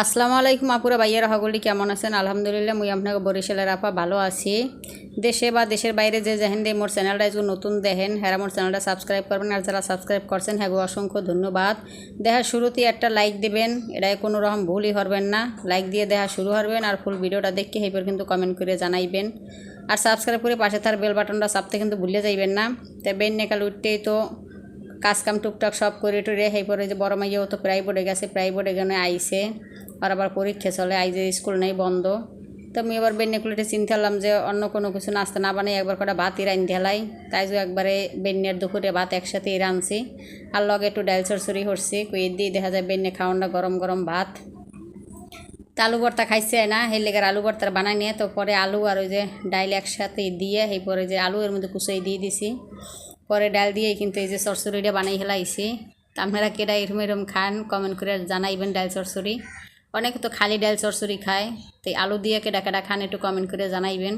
আসসালামু আলাইকুম আপুরা, ভাইয়ারা, সকলে কেমন আছেন? আলহামদুলিল্লাহ, মুই আপনাকে বরিশালের আপা ভালো আছি। দেশে বা দেশের বাইরে যে যেহেন দিয়ে মোর চ্যানেলটা আজকে নতুন দেখেন হ্যাঁ মোর চ্যানেলটা সাবস্ক্রাইব করবেন, আর যারা সাবস্ক্রাইব করছেন হ্যাঁ অসংখ্য ধন্যবাদ। দেখার শুরুতেই একটা লাইক দেবেন, এটাই কোনো রকম ভুলই হরবেন না। লাইক দিয়ে দেখা শুরু হরবেন, আর ফুল ভিডিওটা দেখে হেপর কিন্তু কমেন্ট করে জানাইবেন। আর সাবস্ক্রাইব করে পাশে তার বেল বাটনটা চাপতে কিন্তু ভুলে যাইবেন না। তাই বেন নেকাল উঠতেই তো কাজ কাম টুকটাক সব করে টুরে সেই পরে যে বড় মাইয়াও তো বোর্ডে গেছে বোর্ডে গেলে আইসে। আর আবার পরীক্ষা চলে আইজে স্কুল নেই, বন্ধ। তো আমি এবার বেন্যকুলিটে চিন্তা করলাম যে অন্য কোনো কিছু নাস্তা না বানাই একবার কটা ভাতই রান ঢেলাই। তাই যে একবারে বেন্যের দুপুরে ভাত একসাথেই রানছি আর লগে একটু ডাইল চরচড়ি করছি কুয়ে দিয়ে দেখা যায় বেন্যে খাওয়ানটা গরম গরম ভাত। তা আলু ভর্তা খাইছে না, সেই লেগে আলু ভর্তা বানাই নিয়ে তো পরে আলু আর ওই যে ডাইল একসাথে দিয়ে সেই পরে যে আলু এর মধ্যে কুচাই দিয়ে দিছি। পরে ডাল দিয়ে কিন্তু এই যে চরচড়িটা বানাই হেলাইছি তা আপনারা কেটা এরম এরম খান কমেন্ট করে জানাইবেন ডাল চরচড়ি। অনেকে তো খালি ডাল চরচড়ি খায়, তো এই আলু দিয়ে কেটা কেটা খান একটু কমেন্ট করে জানাইবেন।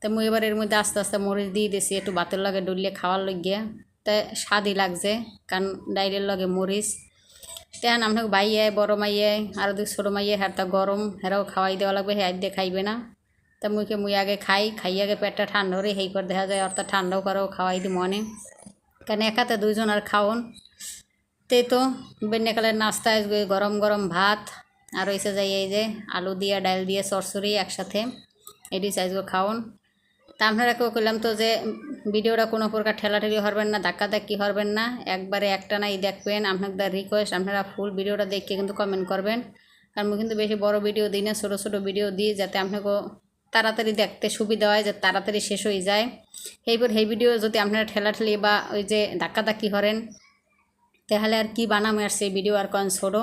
তো মুই এবার এর মধ্যে আস্তে আস্তে মরিচ দিয়ে দিছি, একটু বাতের লগে ডুললে খাওয়ার লগে তা স্বাদই লাগছে, কারণ ডাইলের লগে মরিচ। তেহান আপনাকে বাইয়ে বড় মাইয়ে, আর দুই ছোটো মাইয়ে হ্যাঁ তা গরম হেরাও খাওয়াই দেওয়া লাগবে হে দিয়ে খাইবে না। তা মুখে মুই আগে খাই খাই আগে পেটটা ঠান্ডা হরে সেই পর দেখা যায় অর্থাৎ ঠান্ডাও করেও খাওয়াই দি মনে কারণ একাতে দুইজন আর খাওন তে তো বেন্যাকালের নাস্তা আসবে গরম গরম ভাত আর হয়েছে যাই এই যে আলু দিয়ে ডাল দিয়ে সরসরি একসাথে এটি চাইজগো খাওন তা আপনারা কেউ করলাম তো যে ভিডিওটা কোনো প্রকার ঠেলাঠেলি হরবেন না ধাক্কা ধাক্কি হরবেন না একবারে একটা নাই দেখবেন আপনাদের রিকোয়েস্ট আপনারা ফুল ভিডিওটা দেখে কিন্তু কমেন্ট করবেন কারণ কিন্তু বেশি বড় ভিডিও দিই না ছোটো ছোটো ভিডিও দিই যাতে আপনাকে তাড়াতাড়ি দেখতে সুবিধা হয় যে তাড়াতাড়ি শেষ হয়ে যায়। সেইবার সেই ভিডিও যদি আপনারা ঠেলাঠেলি বা ওই যে ধাক্কা ধাক্কি হরেন তাহলে আর কি বানাম আর সেই ভিডিও আর কন ছোটো?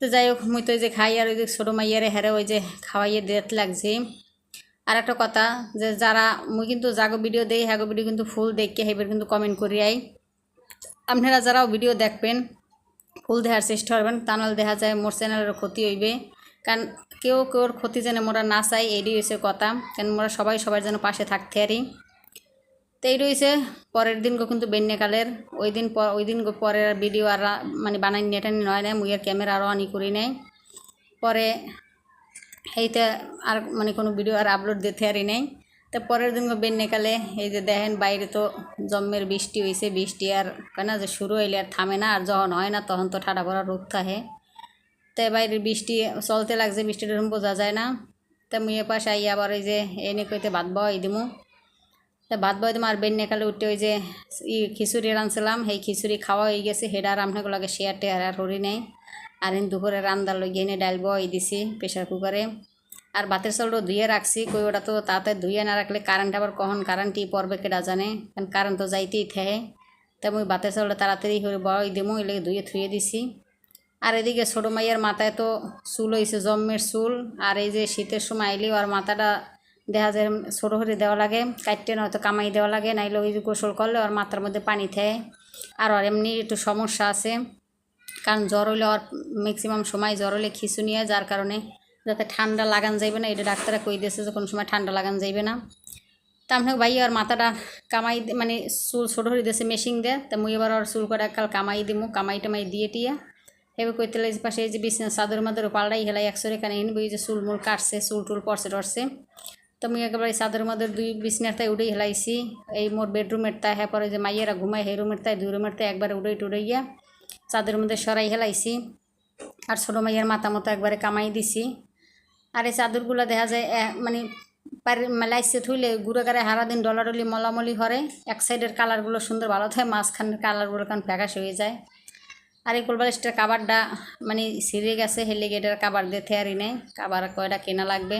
তো যাই হোক, মুই তো ওই যে খাই আর ওই যে ছোটো মাইয়ারে হেরে ওই যে খাওয়াইয়ে দেত লাগছে। আর একটা কথা যে যারা, মুই কিন্তু জাগো ভিডিও দেই হ্যাগো ভিডিও কিন্তু ফুল দেখকে হেবার কিন্তু কমেন্ট করি আই। আপনারা যারাও ভিডিও দেখবেন, ফুল দেখার চেষ্টা করবেন, তা নাহলে দেখা যায় মোর চ্যানেলের ক্ষতি হইবে। কারণ কেউ কেউর ক্ষতি যেন মোরা না চাই এডি হয়েছে কথা। কারণ মোরা সবাই সবার যেন পাশে থাকতে আরি তো এই রয়েছে পরের দিন কিন্তু বেন্যকালের। ওই দিন ওই দিন পরের ভিডিও আর মানে বানাই নেটানি নয় না মুইয়ের ক্যামেরা আরও অনি করি নাই। পরে এইতে আর মানে কোনো ভিডিও আর আপলোড দিতে আরি নাই। তো পরের দিন বেন্যকালে এই যে দেখেন বাইরে তো জম্মের বৃষ্টি হয়েছে বৃষ্টি আর কেন যে শুরু হইলে আর থামে না, আর যখন হয় না তখন তো ঠাডা পড়া রোগ থাকে। তো বাইরে বৃষ্টি, চলতে লাগছে বৃষ্টিটা এরকম বোঝা যায় না। তা মুয়ে পাশে আই আবার ওই যে এনে কইতে ভাত বয় দিমু। তা ভাত বয় দিমু, আর বেন নেকালে উঠতে ওই যে ই খিচুড়ি রাঁধছিলাম, সেই খিচুড়ি খাওয়া হয়ে গেছে। আপনাকে লাগে শেয়ার টেয়ার আর হরি নেই। আর দুপুরে রান্দার লগে এনে ডাল বয় দিছি প্রেশার কুকারে। আর ভাতের চালটা ধুয়ে রাখছি, কই ওটা তো তাতে ধুয়ে না রাখলে কারেন্ট আবার কখন কারেন্টই পড়বে কেটা জানে। কারণ কারেন্ট তো যাইতেই থাকে। তা মুই ভাতের চালটা তাড়াতাড়ি করে বয় দিমু এলে ধুয়ে থুয়ে দিছি। আর এদিকে ছোটো মাইয়ের মাথায় তো চুল হয়েছে জম্মের চুল। আর এই যে শীতের সময় এলেও আর মাথাটা দেখা যায় ছোটো করে দেওয়া লাগে, কাটতে নয়তো কামাই দেওয়া লাগে, নাইলে ওই গোসল করলে ওর মাথার মধ্যে পানি থাকে। আর ওর এমনি একটু সমস্যা আছে, কারণ জ্বর হইলে ওর ম্যাক্সিমাম সময় জ্বর হলে খিচু নিয়ে যার কারণে যাতে ঠান্ডা লাগান যাইবে না, এটা ডাক্তাররা কই দিয়েছে যে কোনো সময় ঠান্ডা লাগান যাইবে না। তা আপনাকে ভাই আর মাথাটা কামাই মানে চুল ছোটো হয়ে দিয়েছে মেশিন দিয়ে, তা মুই এবার ওর চুল করে কাল কামাই দিমু, কামাই টামাই দিয়ে টিয়া। এবার কইতে লাগছে, পাশে এই যে বিছনা, চাদর মাদর পাল্টাই হেলাই একশোরে কানে এনে বই যে চুল মুল কাটছে, চুল টুল পড়ছে টরছে। তো মুই একেবারে চাদর মাদর দুই বিছনার তাই উঠেই হেলাইছি। এই মোর বেডরুমের তাই হ্যাঁ পরে যে মাইয়েরা ঘুমায়, সেই রুমের তাই, দুই রুমের তাই একবারে উড়াই টুড়াইয়া চাদরের মধ্যে সরাই হেলাইছি। আর ছোটো মাইয়ের মাথা মতো একবারে কামাই দিছি। আর এই চাদরগুলো দেখা যায় মানে মেলাইছে থুইলে গুঁড়ো গাড়ে হারাদিন ডলাডলি, মলামলি হরে এক সাইডের কালারগুলো সুন্দর ভালো থাকে, মাঝখানের কালারগুলো কারণ ফ্যাকাশ হয়ে যায়। আর এই কোলবালিশটার কাবারটা মানে ছিঁড়ে গেছে হেলে গেটার কাবার দিয়ে থেয়ারি নেই। কাবার কয়টা কেনা লাগবে?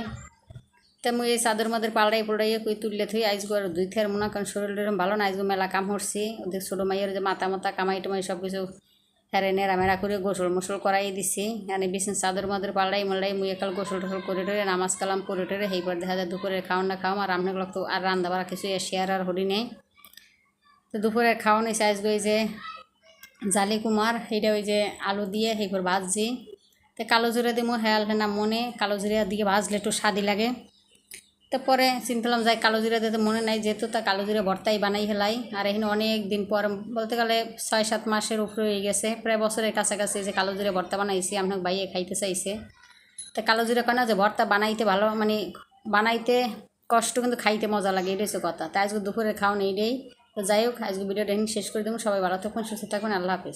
তো মুই এই চাদর মাদের পাল্টাই পড়াইয়ে কই তুললে থুই আইসগো আর দুই থেয়ার মনে কারণ এরম ভালো না আইসগো মেলা কাম হরছি। ওদের ছোটো মাইয়ের যে মাথা মাথা কামাই টামাই সব কিছু হেরে নেড়ামেড়া করে গোসল মোসল করাই দিছি। মানে বিশেষ চাদর মাদর পাল্টাই মাল্লাই মুই একাল গোসল টোসল করে টরে নামাজ কালাম করে টরে সেইবার দেখা যায় দুপুরের খাওয়ান না খাওয়াম আর আপনাগুলো তো আর রান্না বাড়া কিছু শেয়ার আর হরি নেই। তো দুপুরের খাওয়ান আসবে এই যে জালি কুমার সেইটা ওই যে আলু দিয়ে সেইবার ভাজছি তো কালো জিরা দিমো হেয়াল না মনে, কালো জিরা দিয়ে ভাজলে একটু স্বাদি লাগে। তারপরে চিন্তা করলাম যাই কালো জিরা দিতে মনে নাই যেহেতু, তা কালো জিরা ভর্তাই বানাই হেলাই। আর এখানে অনেক দিন পর বলতে গেলে ছয় সাত মাসের উপরে হয়ে গেছে। প্রায় বছরের কাছাকাছি যে কালো জিরা ভর্তা বানাইছি আপনার বাইয়ে খাইতে চাইছে। তা কালো জিরা কেন যে ভর্তা বানাইতে ভালো মানে বানাইতে কষ্ট কিন্তু খাইতে মজা লাগে এটাই হচ্ছে কথা। তাই আজকে দুপুরে খাওয়ান এইটাই তো যাই হোক আজকে ভিডিওটা শেষ করে দেবো। সবাই ভালো থাকুন, সুস্থ থাকুন, আল্লাহ হাফিজ।